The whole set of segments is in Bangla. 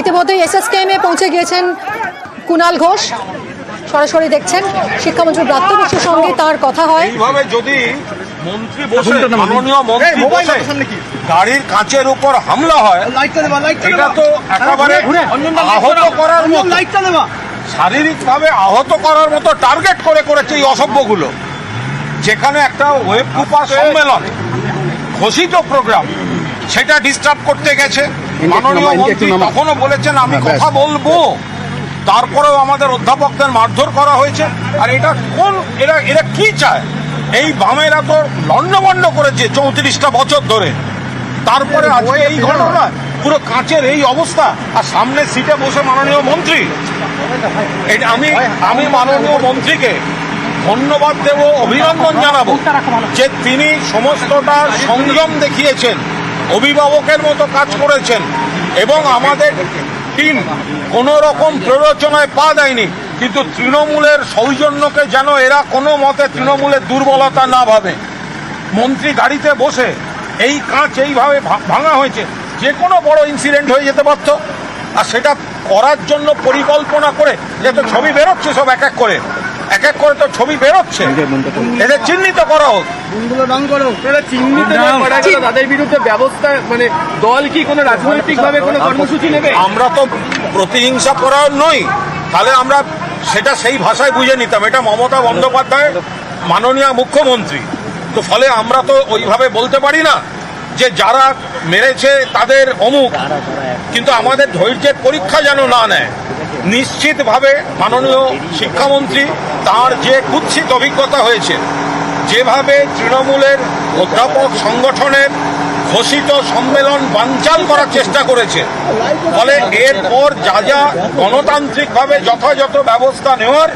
ইতিমধ্যেই এসএসকেএম এ পৌঁছে গিয়েছেন কুণাল ঘোষ। সরাসরি দেখছেন শিক্ষামন্ত্রী ব্রাত্য বসুর সঙ্গে তার কথা হয়। এইভাবে যদি মন্ত্রী বসে মাননীয় মন্ত্রী বসে গাড়ির কাঁচের উপর হামলা হয় এটা তো একেবারে আহত করার মতো। শারীরিকভাবে আহত করার মতো টার্গেট করে করেছে এই অসভ্যগুলো। যেখানে একটা ওয়েব কুপা সম্মেলন ঘোষিত প্রোগ্রাম সেটা ডিস্টার্ব করতে গেছে। মাননীয় মন্ত্রী তখনও বলেছেন আমি কথা বলব। তারপরেও আমাদের অধ্যাপকদের মারধর করা হয়েছে। আর এটা কোন এরা এরা কি চায়? এই বামেরা তো লন্ডভন্ড করেছে চৌত্রিশটা বছর ধরে। তারপরে আজকে এই ঘটনা পুরো কাঁচের এই অবস্থা আর সামনে সিটে বসে মাননীয় মন্ত্রী। এটা আমি আমি মাননীয় মন্ত্রীকে ধন্যবাদ দেব অভিনন্দন জানাব যে তিনি সমস্তটা সংযম দেখিয়েছেন। অভিভাবকের মতো কাজ করেছেন এবং আমাদের টিম কোনো রকম প্ররোচনায় পা দেয়নি, কিন্তু তৃণমূলের সৌজন্যকে যেন এরা কোনো মতে তৃণমূলের দুর্বলতা না ভাবে। মন্ত্রী গাড়িতে বসে এই কাঁচ এইভাবে ভাঙা হয়েছে, যে কোনো বড় ইনসিডেন্ট হয়ে যেতে পারত। আর সেটা করার জন্য পরিকল্পনা করে, যে তো ছবি বেরোচ্ছে সব এক এক করে। এক এক করে তো ছবি বেরোচ্ছে। এদের চিহ্নিত করা হোক। চিহ্নিত করা গেল তাদের বিরুদ্ধে ব্যবস্থা মানে দল কি কোনো রাজনৈতিক ভাবে কোনো কর্মসূচি নেবে? আমরা তো প্রতিহিংসা করার নই। তাহলে আমরা সেটা সেই ভাষায় বুঝে নিতাম। এটা মমতা বন্দ্যোপাধ্যায় মাননীয় মুখ্যমন্ত্রী। তো ফলে আমরা তো ওইভাবে বলতে পারি না যে যারা মেরেছে তাদের অমুক। কিন্তু আমাদের ধৈর্যের পরীক্ষা যেন না নেয়। নিশ্চিতভাবে মাননীয় শিক্ষামন্ত্রী তার যে কুৎসিত অভিজ্ঞতা হয়েছে, যেভাবে তৃণমূলের অধ্যাপক সংগঠনের ঘোষিত সম্মেলন বানচাল করার চেষ্টা করেছে, ফলে এরপর যা যা গণতান্ত্রিকভাবে যথাযথ ব্যবস্থা নেওয়ার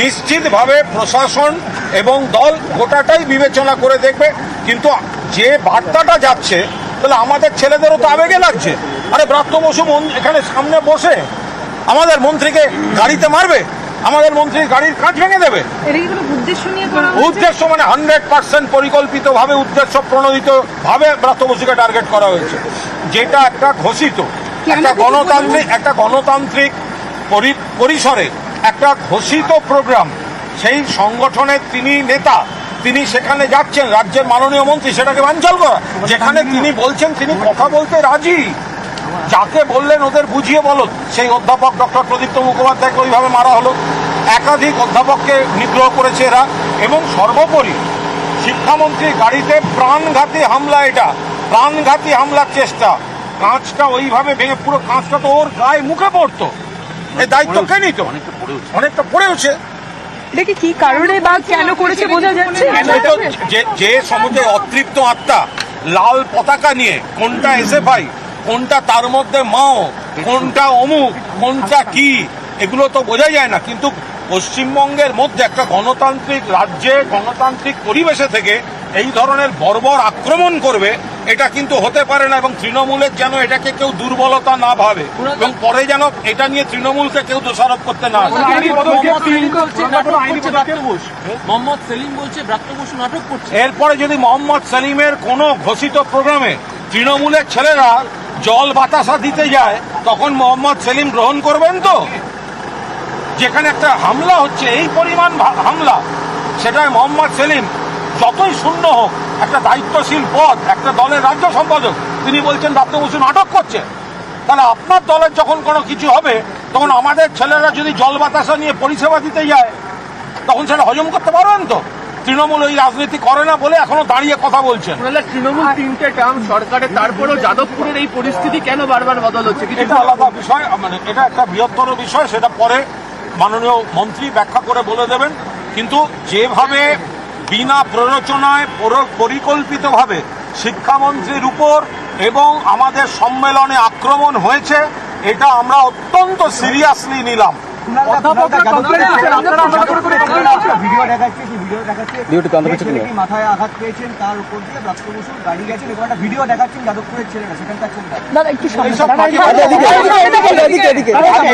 নিশ্চিতভাবে প্রশাসন এবং দল গোটাটাই বিবেচনা করে দেখবে। কিন্তু যে বার্তাটা যাচ্ছে, তাহলে আমাদের ছেলেদেরও তো আবেগে লাগছে। আরে ব্রাত্য বসু এখানে সামনে বসে। আমাদের মন্ত্রীকে গাড়িতে মারবে আমাদের মন্ত্রীর গাড়ির কাঁচ ভেঙে দেবে। উদ্দেশ্য মানে হান্ড্রেড পার্সেন্ট পরিকল্পিত ভাবে উদ্দেশ্য প্রণোদিত ভাবে ব্রাত্য বসুকে টার্গেট করা হয়েছে। যেটা একটা ঘোষিত একটা গণতান্ত্রিক একটা গণতান্ত্রিক পরিসরে একটা ঘোষিত প্রোগ্রাম। সেই সংগঠনের তিনি নেতা তিনি সেখানে যাচ্ছেন রাজ্যের মাননীয় মন্ত্রী সেটাকে বাঞ্চাল করা। যেখানে তিনি বলছেন তিনি কথা বলতে রাজি। যাকে বললেন ওদের বুঝিয়ে বলো সেই অধ্যাপক ডক্টর প্রদীপ্ত মুখোপাধ্যায়কে ওইভাবে মারা হলো। একাধিক অধ্যাপককে নিগ্রহ করেছে এরা। এবং সর্বোপরি শিক্ষামন্ত্রী গাড়িতে প্রাণঘাতী হামলা এটা। প্রাণঘাতী হামলার চেষ্টা। কাঁচটা ওইভাবে ভেঙে পুরো কাঁচটা তো ওর গায়ে মুখে পড়তো। এই দায়িত্ব কে নিত? অনেকটা পড়েওছে এটা কি কি কারণে বা কেন করেছে বোঝা যাচ্ছে? যে যে সমুদ্রে অতৃপ্ত আত্মা লাল পতাকা নিয়ে কোনটা এসে ভাই কোনটা তার মধ্যে মাও কোনটা অমুক কোনটা কি এগুলো তো বোঝা যায় না। কিন্তু পশ্চিমবঙ্গের মধ্যে একটা গণতান্ত্রিক রাজ্যে গণতান্ত্রিক পরিবেশে থেকে এই ধরনের বর্বর আক্রমণ করবে এটা কিন্তু হতে পারে না এবং তৃণমূলের যেন এটাকে কেউ দুর্বলতা না ভাবে এবং পরে যেন এটা নিয়ে তৃণমূলকে কেউ দোষারোপ করতে না আসে। সেলিম বলছে নাটক এরপরে যদি মোহাম্মদ সেলিমের কোনো ঘোষিত প্রোগ্রামে তৃণমূলের ছেলেরা জল বাতাসা দিতে যায়, তখন মোহাম্মদ সেলিম গ্রহণ করবেন তো? যেখানে একটা হামলা হচ্ছে, এই পরিমাণ হামলা সেটাই মোহাম্মদ সেলিম যতই শূন্য হোক, একটা দায়িত্বশীল পদ, একটা দলের রাজ্য সম্পাদক, তিনি বলছেন দত্ত বসু নাটক করছে। তাহলে আপনার দলের যখন কোনো কিছু হবে, তখন আমাদের ছেলেরা যদি জল বাতাসা নিয়ে পরিষেবা দিতে যায়, তখন সেটা হজম করতে পারবেন তো? তৃণমূল ওই রাজনীতি করে না বলে এখনও দাঁড়িয়ে কথা বলছেন। তৃণমূল তিনটে টার্ম সরকারে তারপরেও যাদবপুরের এই পরিস্থিতি কেন বারবার বদল হচ্ছে? এটা আলাদা বিষয় মানে এটা একটা বৃহত্তর বিষয় সেটা পরে মাননীয় মন্ত্রী ব্যাখ্যা করে বলে দেবেন। কিন্তু যেভাবে বিনা প্ররোচনায় পরিকল্পিতভাবে শিক্ষামন্ত্রীর উপর এবং আমাদের সম্মেলনে আক্রমণ হয়েছে এটা আমরা অত্যন্ত সিরিয়াসলি নিলাম। ভিডিও দেখাচ্ছে সেই ভিডিও দেখাচ্ছে। যে ছেলেটি মাথায় আঘাত পেয়েছেন তার উপর দিয়ে ব্রাত্য বসু গাড়ি গেছেন একটা ভিডিও দেখাচ্ছেন যাদবপুরের ছেলেরা সেখানকার ছেলেরা। একটু।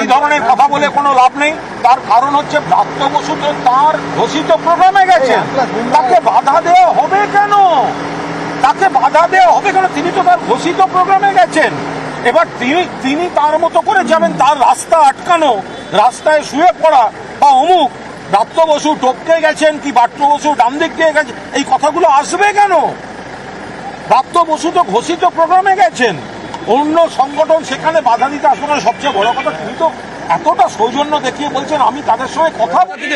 এই ধরনের কথা বলে কোনো লাভ নেই। তার কারণ হচ্ছে ব্রাত্য বসু তো তার ঘোষিত প্রোগ্রামে গেছে। তাকে বাধা দেওয়া হবে কেন? তাকে বাধা দেওয়া হবে কেন? তিনি তো তার ঘোষিত প্রোগ্রামে গেছেন। এবার তিনি তিনি তার মতো করে যাবেন, তার রাস্তা আটকানো, রাস্তায় শুয়ে পড়া, বা অমুক ব্রাত্য বসু টপকে গেছেন কি বাট্য বসু ডান দিক দিয়ে গেছে, এই কথাগুলো আসবে কেন? প্রাপ্ত বসু তো ঘোষিত প্রোগ্রামে গেছেন। অন্য সংগঠন সেখানে বাধা দিতে আসবে সবচেয়ে বড় কথা, তিনি তো এতটা সৌজন্য দেখিয়ে বলছেন, আমি তাদের সঙ্গে কথা বলি